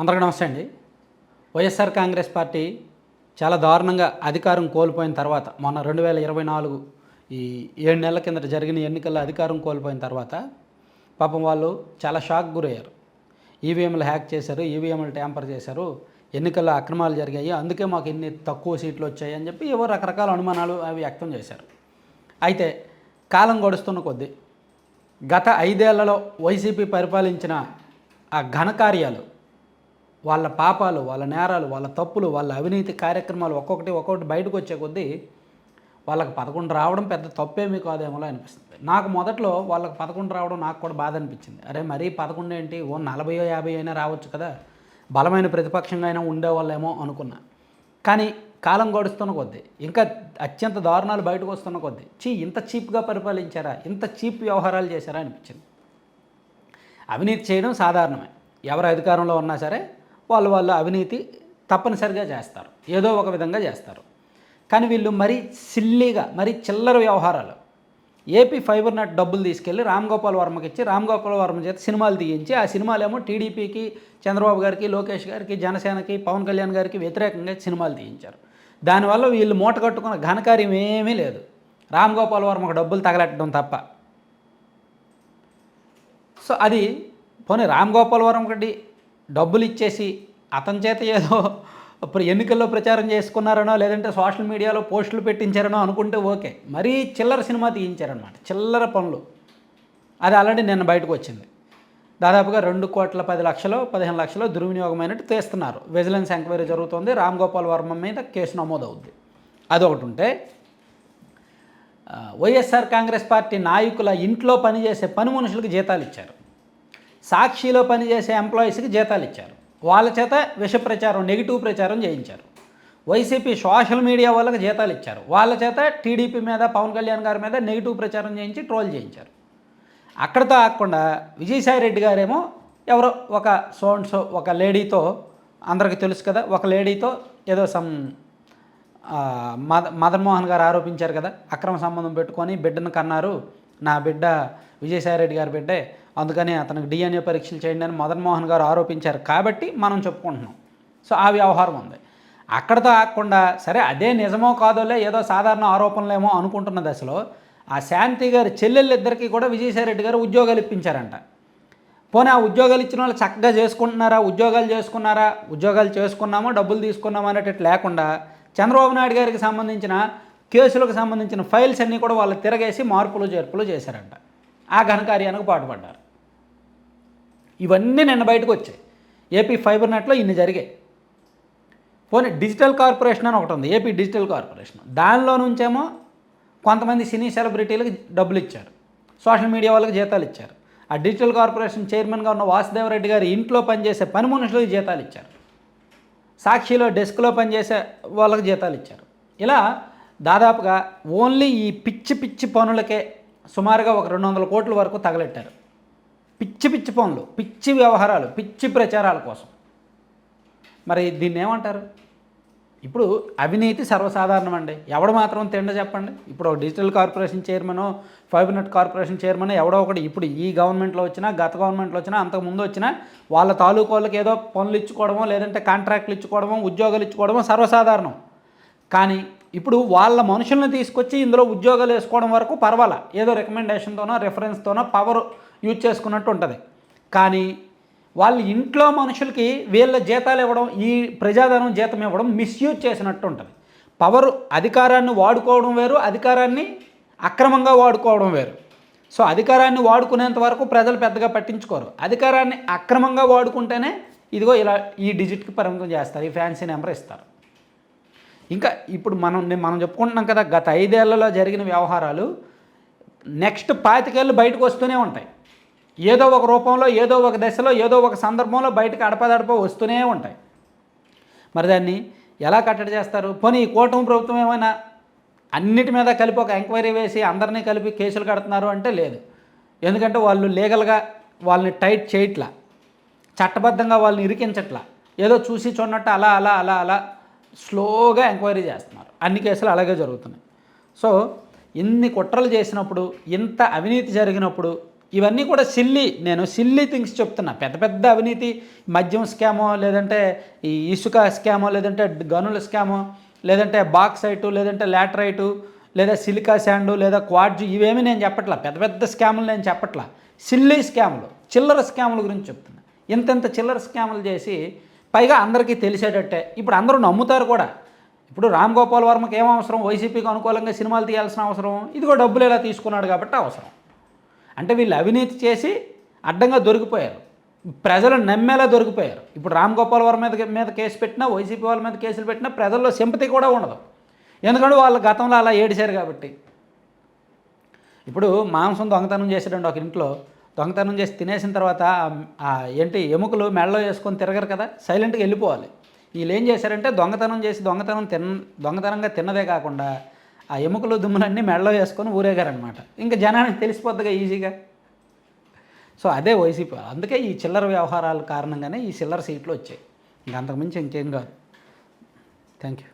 అందరికీ నమస్తే అండి. వైఎస్ఆర్ కాంగ్రెస్ పార్టీ చాలా దారుణంగా అధికారం కోల్పోయిన తర్వాత మొన్న రెండు వేల ఇరవై నాలుగు ఈ ఏడు నెలల కిందట జరిగిన ఎన్నికల్లో అధికారం కోల్పోయిన తర్వాత పాపం వాళ్ళు చాలా షాక్ గురయ్యారు. ఈవీఎంలు హ్యాక్ చేశారు ఈవీఎంలు ట్యాంపర్ చేశారు ఎన్నికల్లో అక్రమాలు జరిగాయి అందుకే మాకు ఇన్ని తక్కువ సీట్లు వచ్చాయి అని చెప్పి ఏవో రకరకాల అనుమానాలు అవి వ్యక్తం చేశారు. అయితే కాలం గడుస్తున్న కొద్దీ గత ఐదేళ్ళలో వైసీపీ పరిపాలించిన ఆ ఘనకార్యాలు వాళ్ళ పాపాలు వాళ్ళ నేరాలు వాళ్ళ తప్పులు వాళ్ళ అవినీతి కార్యక్రమాలు ఒక్కొక్కటి ఒక్కొక్కటి బయటకు వచ్చే కొద్దీ వాళ్ళకి పదకొండు రావడం పెద్ద తప్పేమీ కాదేమో అనిపిస్తుంది. నాకు మొదట్లో వాళ్ళకి పదకొండు రావడం నాకు కూడా బాధ అనిపించింది. అరే మరీ పదకొండు ఏంటి? ఓ నలభయో యాభై అయినా రావచ్చు కదా. బలమైన ప్రతిపక్షంగా అయినా ఉండేవాళ్ళేమో అనుకున్నా. కానీ కాలం గడుస్తున్న కొద్దీ ఇంకా అత్యంత దారుణాలు బయటకు వస్తున్న కొద్దీ చీ ఇంత చీప్గా పరిపాలించారా? ఇంత చీప్ వ్యవహారాలు చేశారా అనిపించింది. అవినీతి చేయడం సాధారణమే. ఎవరు అధికారంలో ఉన్నా సరే వాళ్ళు వాళ్ళు అవినీతి తప్పనిసరిగా చేస్తారు. ఏదో ఒక విధంగా చేస్తారు. కానీ వీళ్ళు మరీ సిల్లీగా మరీ చిల్లర వ్యవహారాలు. ఏపీ ఫైబర్ నెట్ డబ్బులు తీసుకెళ్ళి రామ్ గోపాల్ వర్మకి ఇచ్చి రామ్ గోపాల్ వర్మ చేత సినిమాలు తీయించి ఆ సినిమాలేమో టీడీపీకి చంద్రబాబు గారికి లోకేష్ గారికి జనసేనకి పవన్ కళ్యాణ్ గారికి వ్యతిరేకంగా సినిమాలు తీయించారు. దానివల్ల వీళ్ళు మూట కట్టుకున్న ఘనకార్యం ఏమీ లేదు. రామ్ గోపాల్ వర్మకు డబ్బులు తగలెట్టడం తప్ప. సో అది పోనీ రామ్ గోపాల్ వర్మ రెడ్డి డబ్బులు ఇచ్చేసి అతని చేత ఏదో ఇప్పుడు ఎన్నికల్లో ప్రచారం చేసుకున్నారనో లేదంటే సోషల్ మీడియాలో పోస్టులు పెట్టించారనో అనుకుంటే ఓకే. మరీ చిల్లర సినిమా తీయించారనమాట. చిల్లర పనులు. అది ఆల్రెడీ నిన్న బయటకు వచ్చింది. దాదాపుగా రెండు కోట్ల పది లక్షలు పదిహేను లక్షలు దుర్వినియోగమైనట్టు తీస్తున్నారు. విజిలెన్స్ ఎంక్వైరీ జరుగుతుంది. రామ్ గోపాల్ వర్మ మీద కేసు నమోదవుద్ది. అదొకటి ఉంటే వైఎస్ఆర్ కాంగ్రెస్ పార్టీ నాయకుల ఇంట్లో పనిచేసే పని మనుషులకు జీతాలు ఇచ్చారు సాక్షిలో పనిచేసే ఎంప్లాయీస్కి జీతాలు ఇచ్చారు. వాళ్ళ చేత విష ప్రచారం నెగిటివ్ ప్రచారం చేయించారు. వైసీపీ సోషల్ మీడియా వాళ్ళకి జీతాలు ఇచ్చారు. వాళ్ళ చేత టీడీపీ మీద పవన్ కళ్యాణ్ గారి మీద నెగిటివ్ ప్రచారం చేయించి ట్రోల్ చేయించారు. అక్కడితో ఆగకుండా విజయసాయి రెడ్డి గారేమో ఎవరో ఒక సో సో ఒక లేడీతో అందరికీ తెలుసు కదా ఒక లేడీతో ఏదో సమ్ మద మదన్మోహన్ గారు ఆరోపించారు కదా అక్రమ సంబంధం పెట్టుకొని బిడ్డను కన్నారు. నా బిడ్డ విజయసాయి రెడ్డి గారి బిడ్డే అందుకని అతనికి డిఎన్ఏ పరీక్షలు చేయండి అని మదన్ మోహన్ గారు ఆరోపించారు. కాబట్టి మనం చెప్పుకుంటున్నాం. సో ఆ వ్యవహారం ఉంది. అక్కడతో ఆగకుండా సరే అదే నిజమో కాదోలే ఏదో సాధారణ ఆరోపణలేమో అనుకుంటున్న దశలో ఆ శాంతి గారి చెల్లెళ్ళిద్దరికీ కూడా విజయసాయిరెడ్డి గారు ఉద్యోగాలు ఇప్పించారంట. పోనీ ఆ ఉద్యోగాలు ఇచ్చిన వాళ్ళు చక్కగా చేసుకుంటున్నారా? ఉద్యోగాలు చేసుకున్నారా? ఉద్యోగాలు చేసుకున్నామో? డబ్బులు తీసుకున్నామో అనేటట్టు లేకుండా చంద్రబాబు నాయుడు గారికి సంబంధించిన కేసులకు సంబంధించిన ఫైల్స్ అన్నీ కూడా వాళ్ళు తిరగేసి మార్పులు చేర్పులు చేశారంట. ఆ ఘనకార్యానికి పాటుపడ్డారు. ఇవన్నీ నిన్న బయటకు వచ్చాయి. ఏపీ ఫైబర్ నెట్లో ఇన్ని జరిగాయి. పోనీ డిజిటల్ కార్పొరేషన్ అని ఒకటి ఉంది ఏపీ డిజిటల్ కార్పొరేషన్. దానిలో నుంచేమో కొంతమంది సినీ సెలబ్రిటీలకు డబ్బులు ఇచ్చారు. సోషల్ మీడియా వాళ్ళకి జీతాలు ఇచ్చారు. ఆ డిజిటల్ కార్పొరేషన్ చైర్మన్గా ఉన్న వాసుదేవరెడ్డి గారి ఇంట్లో పనిచేసే పని మనుషులకు జీతాలు ఇచ్చారు. సాక్షిలో డెస్క్లో పనిచేసే వాళ్ళకి జీతాలు ఇచ్చారు. ఇలా దాదాపుగా ఓన్లీ ఈ పిచ్చి పిచ్చి పనులకే సుమారుగా ఒక రెండు వందల కోట్ల వరకు తగలెట్టారు. పిచ్చి పిచ్చి పనులు పిచ్చి వ్యవహారాలు పిచ్చి ప్రచారాల కోసం. మరి దీన్ని ఏమంటారు? ఇప్పుడు అవినీతి సర్వసాధారణం అండి ఎవడు మాత్రం తిండ చెప్పండి. ఇప్పుడు ఒక digital corporation chairman fiber net corporation chairman ఎవడో ఒకటి ఇప్పుడు ఈ గవర్నమెంట్లో వచ్చినా గత గవర్నమెంట్లో వచ్చినా అంతకుముందు వచ్చినా వాళ్ళ తాలూకు వాళ్ళకి ఏదో పనులు ఇచ్చుకోవడమో లేదంటే కాంట్రాక్ట్లు ఇచ్చుకోవడమో ఉద్యోగాలు ఇచ్చుకోవడమో సర్వసాధారణం. కానీ ఇప్పుడు వాళ్ళ మనుషుల్ని తీసుకొచ్చి ఇందులో ఉద్యోగాలు వేసుకోవడం వరకు పర్వాలా? ఏదో రికమెండేషన్తోనో రెఫరెన్స్తోనో పవర్ యూజ్ చేసుకున్నట్టు ఉంటుంది. కానీ వాళ్ళ ఇంట్లో మనుషులకి వీళ్ళ జీతాలు ఇవ్వడం ఈ ప్రజాధనం జీతం ఇవ్వడం మిస్యూజ్ చేసినట్టు ఉంటుంది. పవర్ అధికారాన్ని వాడుకోవడం వేరు అధికారాన్ని అక్రమంగా వాడుకోవడం వేరు. సో అధికారాన్ని వాడుకునేంత వరకు ప్రజలు పెద్దగా పట్టించుకోరు. అధికారాన్ని అక్రమంగా వాడుకుంటేనే ఇదిగో ఇలా ఈ డిజిట్కి పరిమితం చేస్తారు ఈ ఫ్యాన్సీ నెంబర్ ఇస్తారు. ఇంకా ఇప్పుడు మనం మనం చెప్పుకుంటున్నాం కదా గత ఐదేళ్ళలో జరిగిన వ్యవహారాలు నెక్స్ట్ పాతికేళ్ళు బయటకు వస్తూనే ఉంటాయి. ఏదో ఒక రూపంలో ఏదో ఒక దశలో ఏదో ఒక సందర్భంలో బయటకు అడపదడప వస్తూనే ఉంటాయి. మరి దాన్ని ఎలా కట్టడి చేస్తారు? పోనీ ఈ కూటమి ప్రభుత్వం ఏమైనా అన్నిటి మీద కలిపి ఒక ఎంక్వైరీ వేసి అందరినీ కలిపి కేసులు కడుతున్నారు అంటే లేదు. ఎందుకంటే వాళ్ళు లీగల్గా వాళ్ళని టైట్ చేయట్లా. చట్టబద్ధంగా వాళ్ళని ఇరికించట్లా. ఏదో చూసి చూడనట్టు అలా అలా అలా అలా స్లోగా ఎంక్వైరీ చేస్తున్నారు. అన్ని కేసులు అలాగే జరుగుతున్నాయి. సో ఇన్ని కుట్రలు చేసినప్పుడు ఇంత అవినీతి జరిగినప్పుడు ఇవన్నీ కూడా సిల్లీ. నేను సిల్లీ థింగ్స్ చెప్తున్నా. పెద్ద పెద్ద అవినీతి మద్యం స్కామో లేదంటే ఈ ఇసుక స్కామో లేదంటే గనుల స్కామో లేదంటే బాక్సైటు లేదంటే లాటరైటు లేదా సిలికా శాండు లేదా క్వాడ్జు ఇవేమీ నేను చెప్పట్లా. పెద్ద పెద్ద స్కాములు నేను చెప్పట్లా. సిల్లీ స్కాములు చిల్లర స్కాముల గురించి చెప్తున్నా. ఇంతెంత చిల్లర స్కాములు చేసి పైగా అందరికీ తెలిసేటట్టే. ఇప్పుడు అందరూ నమ్ముతారు కూడా. ఇప్పుడు రామ్ గోపాల్ వర్మకి ఏం అవసరం? వైసీపీకి అనుకూలంగా సినిమాలు తీయాల్సిన అవసరం? ఇదిగో డబ్బులు ఎలా తీసుకున్నాడు కాబట్టి అవసరం. అంటే వీళ్ళు అవినీతి చేసి అడ్డంగా దొరికిపోయారు. ప్రజలు నమ్మేలా దొరికిపోయారు. ఇప్పుడు రామ్ గోపాల్ వర్మ మీద మీద కేసు పెట్టినా వైసీపీ వాళ్ళ మీద కేసులు పెట్టినా ప్రజల్లో సింపతి కూడా ఉండదు. ఎందుకంటే వాళ్ళు గతంలో అలా ఏడిశారు కాబట్టి. ఇప్పుడు మాంసం దొంగతనం చేసాడండి ఒక ఇంట్లో. దొంగతనం చేసి తినేసిన తర్వాత ఏంటి ఎముకలు మెడలో వేసుకొని తిరగరు కదా? సైలెంట్గా వెళ్ళిపోవాలి. వీళ్ళు ఏం చేశారంటే దొంగతనం చేసి దొంగతనం తిన్న దొంగతనంగా తిన్నదే కాకుండా ఆ ఎముకలు దుమ్ములన్నీ మెడలో వేసుకొని ఊరేగారనమాట ఇంకా జనానికి తెలిసిపోద్దిగా ఈజీగా. సో అదే వైసీపీ అందుకే ఈ చిల్లర వ్యవహారాల కారణంగానే ఈ చిల్లర సీట్లు వచ్చాయి. ఇంక అంతకుమించి ఇంకేం కాదు. Thank you